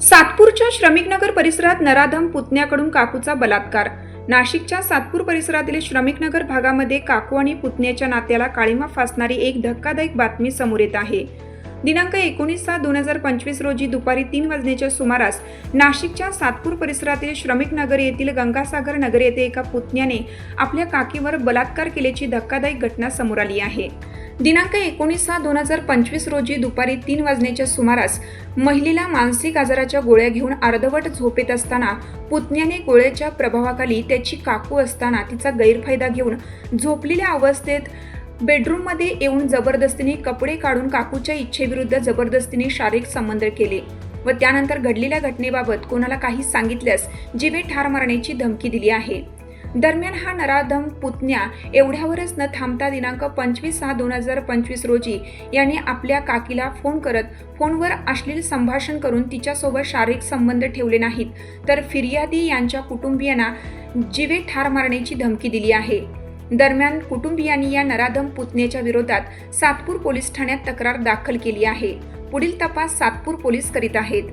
सातपूरच्या श्रमिकनगर परिसरात नराधम पुतण्याकडून काकूचा बलात्कार. नाशिकच्या सातपूर परिसरातील श्रमिकनगर भागामध्ये काकू आणि पुतण्याच्या नात्याला काळीमा फासणारी एक धक्कादायक बातमी समोर येत आहे. दिनांक एकोणीस सात दोन हजार पंचवीस रोजी दुपारी तीन वाजण्याच्या सुमारास नाशिकच्या सातपूर परिसरातील श्रमिक नगर येथील गंगासागर नगर येथे एका पुतण्याने आपल्या काकीवर बलात्कार केल्याची धक्कादायक घटना समोर आली आहे. दिनांक एकोणीस सहा दोन हजार पंचवीस रोजी दुपारी तीन वाजण्याच्या सुमारास महिलेला मानसिक आजाराच्या गोळ्या घेऊन अर्धवट झोपेत असताना पुतण्याने गोळ्याच्या प्रभावाखाली त्याची काकू असताना तिचा गैरफायदा घेऊन झोपलेल्या अवस्थेत बेडरूममध्ये येऊन जबरदस्तीने कपडे काढून काकूच्या इच्छेविरुद्ध जबरदस्तीने शारीरिक संबंध केले व त्यानंतर घडलेल्या घटनेबाबत कोणाला काही सांगितल्यास जीवे ठार मारण्याची धमकी दिली आहे. दरम्यान हा नराधम पुतण्या एवढ्यावरच न थांबता दिनांक पंचवीस सहा दोन हजार पंचवीस रोजी याने आपल्या काकीला फोन करत फोनवर अश्लील संभाषण करून तिच्यासोबत शारीरिक संबंध ठेवले नाहीत तर फिर्यादी यांच्या कुटुंबियांना जीवे ठार मारण्याची धमकी दिली आहे. दरम्यान कुटुंबियांनी या नराधम पुतण्याच्या विरोधात सातपूर पोलीस ठाण्यात तक्रार दाखल केली आहे. पुढील तपास सातपूर पोलीस करीत आहेत.